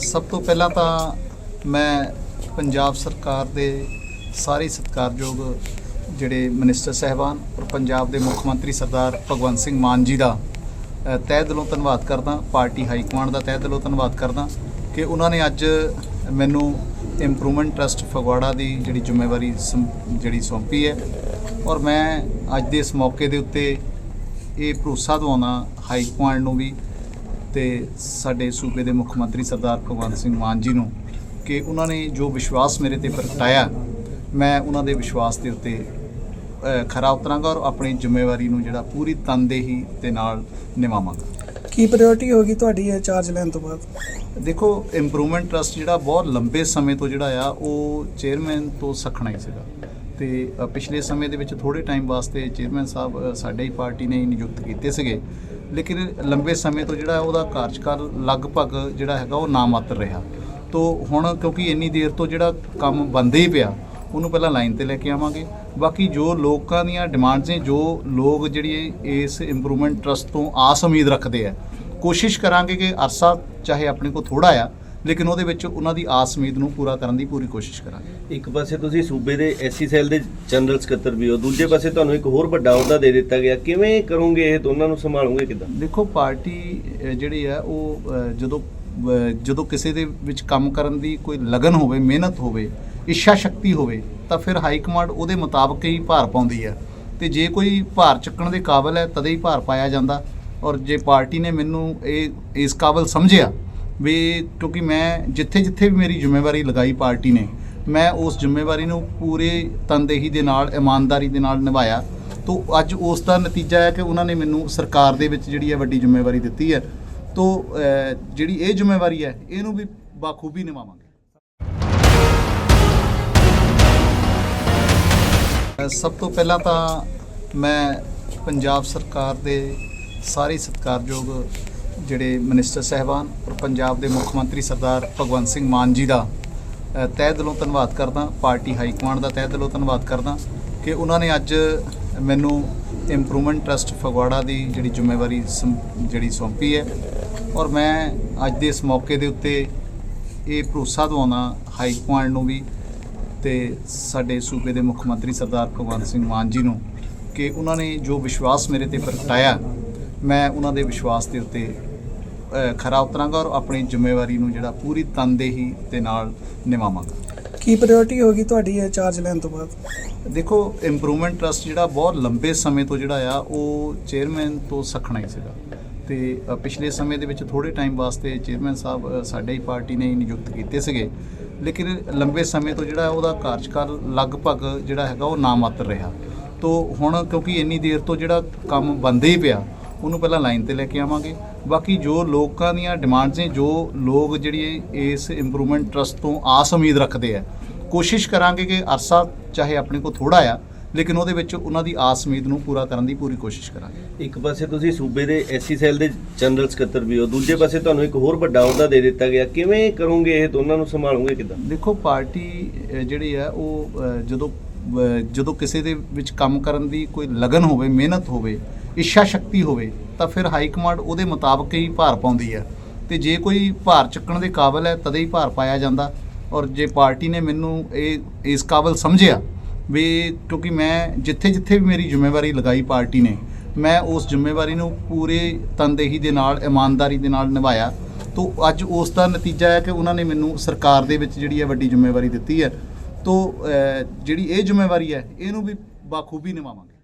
ਸਭ ਤੋਂ ਪਹਿਲਾਂ ਤਾਂ ਮੈਂ ਪੰਜਾਬ ਸਰਕਾਰ ਦੇ ਸਾਰੇ ਸਤਿਕਾਰਯੋਗ ਜਿਹੜੇ ਮਿਨਿਸਟਰ ਸਹਿਬਾਨ ਔਰ ਪੰਜਾਬ ਦੇ ਮੁੱਖ ਮੰਤਰੀ ਸਰਦਾਰ ਭਗਵੰਤ ਸਿੰਘ ਮਾਨ ਜੀ ਦਾ ਤਹਿ ਦਿਲੋਂ ਧੰਨਵਾਦ ਕਰਦਾ, ਪਾਰਟੀ ਹਾਈ ਕਮਾਂਡ ਦਾ ਤਹਿ ਦਿਲੋਂ ਧੰਨਵਾਦ ਕਰਦਾ ਕਿ ਉਹਨਾਂ ਨੇ ਅੱਜ ਮੈਨੂੰ ਇੰਪਰੂਵਮੈਂਟ ਟਰਸਟ ਫਗਵਾੜਾ ਦੀ ਜਿਹੜੀ ਜ਼ਿੰਮੇਵਾਰੀ ਸੰ- ਜਿਹੜੀ ਸੌਂਪੀ ਹੈ ਔਰ ਮੈਂ ਅੱਜ ਦੇ ਇਸ ਮੌਕੇ ਦੇ ਉੱਤੇ ਇਹ ਭਰੋਸਾ ਦਵਾਉਣਾ ਹਾਈ ਕਮਾਂਡ ਨੂੰ ਵੀ ਤੇ ਸਾਡੇ ਸੂਬੇ ਦੇ ਮੁੱਖ ਮੰਤਰੀ ਸਰਦਾਰ ਭਗਵੰਤ ਸਿੰਘ ਮਾਨ ਜੀ ਨੂੰ ਕਿ ਉਹਨਾਂ ਨੇ ਜੋ ਵਿਸ਼ਵਾਸ ਮੇਰੇ ਤੇ ਪ੍ਰਗਟਾਇਆ ਮੈਂ ਉਹਨਾਂ ਦੇ ਵਿਸ਼ਵਾਸ ਦੇ ਉੱਤੇ ਖਰਾ ਉਤਰਾਂਗਾ ਔਰ ਆਪਣੀ ਜ਼ਿੰਮੇਵਾਰੀ ਨੂੰ ਜਿਹੜਾ ਪੂਰੀ ਤਨਦੇਹੀ ਦੇ ਨਾਲ ਨਿਭਾਵਾਂਗਾ। ਕੀ ਪ੍ਰਾਇੋਰਟੀ ਹੋਗੀ ਤੁਹਾਡੀ ਇਹ ਚਾਰਜ ਲੈਣ ਤੋਂ ਬਾਅਦ? ਦੇਖੋ ਇੰਪਰੂਵਮੈਂਟ ਟਰਸਟ ਜਿਹੜਾ ਬਹੁਤ ਲੰਬੇ ਸਮੇਂ ਤੋਂ ਜਿਹੜਾ ਆ ਉਹ ਚੇਅਰਮੈਨ ਤੋਂ ਸਖਣਾ ਹੀ ਸੀਗਾ। ਤੇ ਪਿਛਲੇ ਸਮੇਂ ਦੇ ਵਿੱਚ ਥੋੜੇ ਟਾਈਮ ਵਾਸਤੇ ਚੇਅਰਮੈਨ ਸਾਹਿਬ ਸਾਡੇ ਹੀ ਪਾਰਟੀ ਨੇ ਹੀ ਨਿਯੁਕਤ ਕੀਤੇ ਸੀਗੇ। ਲੇਕਿਨ ਲੰਬੇ ਸਮੇਂ ਤੋਂ ਜਿਹੜਾ ਉਹਦਾ ਕਾਰਜਕਾਲ ਲਗਭਗ ਜਿਹੜਾ ਹੈਗਾ ਉਹ ਨਾਮਾਤਰ ਰਿਹਾ। ਤੋ ਹੁਣ ਕਿਉਂਕਿ ਇੰਨੀ ਦੇਰ ਤੋਂ ਜਿਹੜਾ ਕੰਮ ਬੰਦੇ ਹੀ ਪਿਆ, ਉਹਨੂੰ ਪਹਿਲਾਂ ਲਾਈਨ ਤੇ ਲੈ ਕੇ ਆਵਾਂਗੇ। ਬਾਕੀ ਜੋ ਲੋਕਾਂ ਦੀਆਂ ਡਿਮਾਂਡਸ ਨੇ, ਜੋ ਲੋਕ ਜਿਹੜੀ ਇਸ ਇੰਪਰੂਵਮੈਂਟ ਟਰਸਟ ਤੋਂ ਆਸ ਉਮੀਦ ਰੱਖਦੇ ਆ, ਕੋਸ਼ਿਸ਼ ਕਰਾਂਗੇ ਕਿ ਅਰਸਾ ਚਾਹੇ ਆਪਣੇ ਕੋਲ ਥੋੜਾ ਆ ਲੇਕਿਨ ਉਹਦੇ ਵਿੱਚ ਉਹਨਾਂ ਦੀ ਆਸ ਉਮੀਦ ਨੂੰ ਪੂਰਾ ਕਰਨ ਦੀ ਪੂਰੀ ਕੋਸ਼ਿਸ਼ ਕਰਾਂਗੇ। ਇੱਕ ਪਾਸੇ ਤੁਸੀਂ ਸੂਬੇ ਦੇ ਐਸਸੀ ਸੈੱਲ ਦੇ ਜਨਰਲ ਸਕੱਤਰ ਵੀ ਹੋ ਦੂਜੇ ਪਾਸੇ ਤੁਹਾਨੂੰ ਇੱਕ ਹੋਰ ਵੱਡਾ ਅਹੁਦਾ ਦੇ ਦਿੱਤਾ ਗਿਆ। ਕਿਵੇਂ ਕਰੋਗੇ ਇਹ? ਦੋਨਾਂ ਨੂੰ ਸੰਭਾਲੋਗੇ ਕਿਦਾਂ? ਦੇਖੋ ਪਾਰਟੀ ਜਿਹੜੀ ਹੈ ਉਹ ਜਦੋਂ ਜਦੋਂ ਕਿਸੇ ਦੇ ਵਿੱਚ ਕੰਮ ਕਰਨ ਦੀ ਕੋਈ ਲਗਨ ਹੋਵੇ ਮਿਹਨਤ ਹੋਵੇ ਇੱਛਾ ਸ਼ਕਤੀ ਹੋਵੇ ਤਾਂ ਫਿਰ ਹਾਈ ਕਮਾਂਡ ਉਹਦੇ ਮੁਤਾਬਕ ਹੀ ਭਾਰ ਪਾਉਂਦੀ ਹੈ। ਤੇ ਜੇ ਕੋਈ ਭਾਰ ਚੱਕਣ ਦੇ ਕਾਬਿਲ ਹੈ ਤਦੇ ਹੀ ਭਾਰ ਪਾਇਆ ਜਾਂਦਾ। ਔਰ ਜੇ ਪਾਰਟੀ ਨੇ ਮੈਨੂੰ ਇਹ ਇਸ ਕਾਬਿਲ ਸਮਝਿਆ ਵੀ ਕਿਉਂਕਿ ਮੈਂ ਜਿੱਥੇ ਜਿੱਥੇ ਵੀ ਮੇਰੀ ਜ਼ਿੰਮੇਵਾਰੀ ਲਗਾਈ ਪਾਰਟੀ ਨੇ, ਮੈਂ ਉਸ ਜ਼ਿੰਮੇਵਾਰੀ ਨੂੰ ਪੂਰੇ ਤਨਦੇਹੀ ਦੇ ਨਾਲ, ਇਮਾਨਦਾਰੀ ਦੇ ਨਾਲ ਨਿਭਾਇਆ। ਤੋ ਅੱਜ ਉਸ ਦਾ ਨਤੀਜਾ ਹੈ ਕਿ ਉਹਨਾਂ ਨੇ ਮੈਨੂੰ ਸਰਕਾਰ ਦੇ ਵਿੱਚ ਜਿਹੜੀ ਹੈ ਵੱਡੀ ਜ਼ਿੰਮੇਵਾਰੀ ਦਿੱਤੀ ਹੈ। ਤੋ ਜਿਹੜੀ ਇਹ ਜ਼ਿੰਮੇਵਾਰੀ ਹੈ, ਇਹਨੂੰ ਵੀ ਬਾਖੂਬੀ ਨਿਭਾਵਾਂਗੇ। ਸਭ ਤੋਂ ਪਹਿਲਾਂ ਤਾਂ ਮੈਂ ਪੰਜਾਬ ਸਰਕਾਰ ਦੇ ਸਾਰੇ ਸਤਿਕਾਰਯੋਗ ਜਿਹੜੇ ਮਿਨਿਸਟਰ ਸਹਿਬਾਨ ਔਰ ਪੰਜਾਬ ਦੇ ਮੁੱਖ ਮੰਤਰੀ ਸਰਦਾਰ ਭਗਵੰਤ ਸਿੰਘ ਮਾਨ ਜੀ ਦਾ ਅ, ਤਹਿ ਦਿਲੋਂ ਧੰਨਵਾਦ ਕਰਦਾ ਪਾਰਟੀ ਹਾਈ ਕਮਾਂਡ ਦਾ ਤਹਿ ਦਿਲੋਂ ਧੰਨਵਾਦ ਕਰਦਾ ਕਿ ਉਹਨਾਂ ਨੇ ਅੱਜ ਮੈਨੂੰ ਇੰਪਰੂਵਮੈਂਟ ਟਰਸਟ ਫਗਵਾੜਾ ਦੀ ਜਿਹੜੀ ਜ਼ਿੰਮੇਵਾਰੀ ਸੰ- ਜਿਹੜੀ ਸੌਂਪੀ ਹੈ ਔਰ ਮੈਂ ਅੱਜ ਦੇ ਇਸ ਮੌਕੇ ਦੇ ਉੱਤੇ ਇਹ ਭਰੋਸਾ ਦਵਾਉਣਾ ਹਾਈ ਕਮਾਂਡ ਨੂੰ ਵੀ ਤੇ ਸਾਡੇ ਸੂਬੇ ਦੇ ਮੁੱਖ ਮੰਤਰੀ ਸਰਦਾਰ ਭਗਵੰਤ ਸਿੰਘ ਮਾਨ ਜੀ ਨੂੰ ਕਿ ਉਹਨਾਂ ਨੇ ਜੋ ਵਿਸ਼ਵਾਸ ਮੇਰੇ ਤੇ ਪ੍ਰਗਟਾਇਆ ਮੈਂ ਉਹਨਾਂ ਦੇ ਵਿਸ਼ਵਾਸ ਦੇ ਉੱਤੇ ਖਰਾ ਉਤਰਾਂਗਾ ਔਰ ਆਪਣੀ ਜ਼ਿੰਮੇਵਾਰੀ ਨੂੰ ਜਿਹੜਾ ਪੂਰੀ ਤਨਦੇਹੀ ਦੇ ਨਾਲ ਨਿਭਾਵਾਂਗਾ। ਕੀ ਪ੍ਰਾਇੋਰਟੀ ਹੋਗੀ ਤੁਹਾਡੀ ਇਹ ਚਾਰਜ ਲੈਣ ਤੋਂ ਬਾਅਦ? ਦੇਖੋ ਇੰਪਰੂਵਮੈਂਟ ਟਰਸਟ ਜਿਹੜਾ ਬਹੁਤ ਲੰਬੇ ਸਮੇਂ ਤੋਂ ਜਿਹੜਾ ਆ ਉਹ ਚੇਅਰਮੈਨ ਤੋਂ ਸਖਣਾ ਹੀ ਸੀਗਾ। ਤੇ ਪਿਛਲੇ ਸਮੇਂ ਦੇ ਵਿੱਚ ਥੋੜੇ ਟਾਈਮ ਵਾਸਤੇ ਚੇਅਰਮੈਨ ਸਾਹਿਬ ਸਾਡੇ ਹੀ ਪਾਰਟੀ ਨੇ ਨਿਯੁਕਤ ਕੀਤੇ ਸੀਗੇ। ਲੇਕਿਨ ਲੰਬੇ ਸਮੇਂ ਤੋਂ ਜਿਹੜਾ ਉਹਦਾ ਕਾਰਜਕਾਲ ਲਗਭਗ ਜਿਹੜਾ ਹੈਗਾ ਉਹ ਨਾਮਾਤਰ ਰਿਹਾ। ਤੋ ਹੁਣ ਕਿਉਂਕਿ ਇੰਨੀ ਦੇਰ ਤੋਂ ਜਿਹੜਾ ਕੰਮ ਬੰਦੇ ਹੀ ਪਿਆ ਉਹਨੂੰ ਪਹਿਲਾਂ ਲਾਈਨ ਤੇ ਲੈ ਕੇ ਆਵਾਂਗੇ। ਬਾਕੀ ਜੋ ਲੋਕਾਂ ਦੀਆਂ ਡਿਮਾਂਡਸ ਨੇ ਜੋ ਲੋਕ ਜਿਹੜੀ ਇਸ ਇੰਪਰੂਵਮੈਂਟ ਟਰਸਟ ਤੋਂ ਆਸ ਉਮੀਦ ਰੱਖਦੇ ਆ ਕੋਸ਼ਿਸ਼ ਕਰਾਂਗੇ ਕਿ ਅਰਸਾ ਚਾਹੇ ਆਪਣੇ ਕੋਲ ਥੋੜਾ ਆ ਲੇਕਿਨ ਉਹਦੇ ਵਿੱਚ ਉਹਨਾਂ ਦੀ ਆਸ ਉਮੀਦ ਨੂੰ ਪੂਰਾ ਕਰਨ ਦੀ ਪੂਰੀ ਕੋਸ਼ਿਸ਼ ਕਰਾਂਗੇ। ਇੱਕ ਪਾਸੇ ਤੁਸੀਂ ਸੂਬੇ ਦੇ ਐਸਸੀ ਸੈੱਲ ਦੇ ਜਨਰਲ ਸਕੱਤਰ ਵੀ ਹੋ ਦੂਜੇ ਪਾਸੇ ਤੁਹਾਨੂੰ ਇੱਕ ਹੋਰ ਵੱਡਾ ਅਹੁਦਾ ਦੇ ਦਿੱਤਾ ਗਿਆ। ਕਿਵੇਂ ਕਰੋਗੇ ਇਹ ਦੋਨਾਂ ਨੂੰ ਸੰਭਾਲੋਗੇ ਕਿਦਾਂ? ਦੇਖੋ ਪਾਰਟੀ ਜਿਹੜੀ ਹੈ ਉਹ ਜਦੋਂ ਜਦੋਂ ਕਿਸੇ ਦੇ ਵਿੱਚ ਕੰਮ ਕਰਨ ਦੀ ਕੋਈ ਲਗਨ ਹੋਵੇ ਮਿਹਨਤ ਹੋਵੇ ਇੱਛਾ ਸ਼ਕਤੀ ਹੋਵੇ, ਤਾਂ ਫਿਰ ਹਾਈ ਕਮਾਂਡ ਉਹਦੇ ਮੁਤਾਬਕ ਹੀ ਭਾਰ ਪਾਉਂਦੀ ਹੈ। ਤੇ ਜੇ ਕੋਈ ਭਾਰ ਚੱਕਣ ਦੇ ਕਾਬਿਲ ਹੈ, ਤਦੇ ਹੀ ਭਾਰ ਪਾਇਆ ਜਾਂਦਾ। ਔਰ ਜੇ ਪਾਰਟੀ ਨੇ ਮੈਨੂੰ ਇਹ, ਇਸ ਕਾਬਿਲ ਸਮਝਿਆ ਵੀ ਕਿਉਂਕਿ ਮੈਂ ਜਿੱਥੇ ਜਿੱਥੇ ਵੀ ਮੇਰੀ ਜ਼ਿੰਮੇਵਾਰੀ ਲਗਾਈ ਪਾਰਟੀ ਨੇ, ਮੈਂ ਉਸ ਜ਼ਿੰਮੇਵਾਰੀ ਨੂੰ ਪੂਰੇ ਤਨਦੇਹੀ ਦੇ ਨਾਲ, ਇਮਾਨਦਾਰੀ ਦੇ ਨਾਲ ਨਿਭਾਇਆ, ਤੋ ਅੱਜ ਉਸ ਦਾ ਨਤੀਜਾ ਹੈ ਕਿ ਉਹਨਾਂ ਨੇ ਮੈਨੂੰ ਸਰਕਾਰ ਦੇ ਵਿੱਚ ਜਿਹੜੀ ਹੈ ਵੱਡੀ ਜ਼ਿੰਮੇਵਾਰੀ ਦਿੱਤੀ ਹੈ। ਤੋ ਜਿਹੜੀ ਇਹ ਜ਼ਿੰਮੇਵਾਰੀ ਹੈ, ਇਹਨੂੰ ਵੀ ਬਾਖੂਬੀ ਨਿਭਾਵਾਂਗੇ।